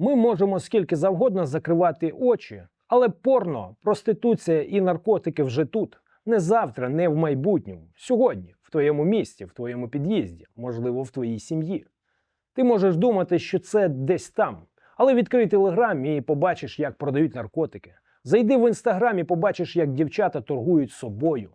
Ми можемо скільки завгодно закривати очі, але порно, проституція і наркотики вже тут. Не завтра, не в майбутньому. Сьогодні, в твоєму місті, в твоєму під'їзді, можливо, в твоїй сім'ї. Ти можеш думати, що це десь там, але відкрий телеграм і побачиш, як продають наркотики. Зайди в інстаграм і побачиш, як дівчата торгують собою.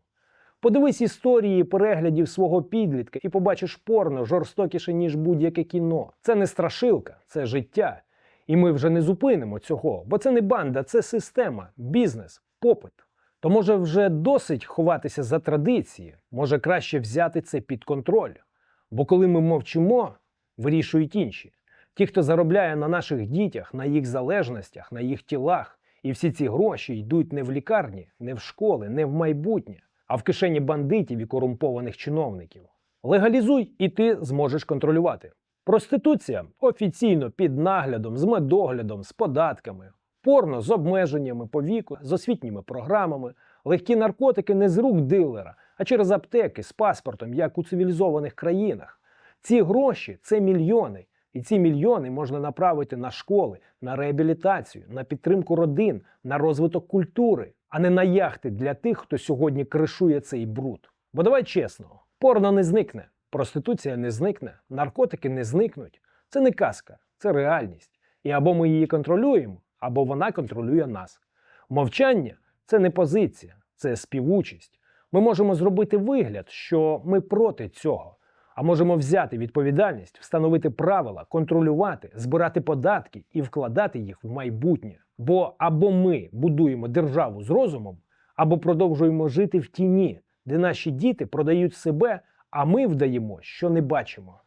Подивись історії переглядів свого підлітка і побачиш порно жорстокіше, ніж будь-яке кіно. Це не страшилка, це життя. І ми вже не зупинимо цього, бо це не банда, це система, бізнес, попит. То може вже досить ховатися за традиції, може краще взяти це під контроль. Бо коли ми мовчимо, вирішують інші. Ті, хто заробляє на наших дітях, на їх залежностях, на їх тілах. І всі ці гроші йдуть не в лікарні, не в школи, не в майбутнє, а в кишені бандитів і корумпованих чиновників. Легалізуй, і ти зможеш контролювати. Проституція офіційно під наглядом, з медоглядом, з податками, порно з обмеженнями по віку, з освітніми програмами, легкі наркотики не з рук дилера, а через аптеки з паспортом, як у цивілізованих країнах. Ці гроші це мільйони. І ці мільйони можна направити на школи, на реабілітацію, на підтримку родин, на розвиток культури, а не на яхти для тих, хто сьогодні кришує цей бруд. Бо давай чесно, порно не зникне, проституція не зникне, наркотики не зникнуть. Це не казка, це реальність. І або ми її контролюємо, або вона контролює нас. Мовчання це не позиція, це співучість. Ми можемо зробити вигляд, що ми проти цього. А можемо взяти відповідальність, встановити правила, контролювати, збирати податки і вкладати їх в майбутнє. Бо або ми будуємо державу з розумом, або продовжуємо жити в тіні, де наші діти продають себе, а ми вдаємо, що не бачимо.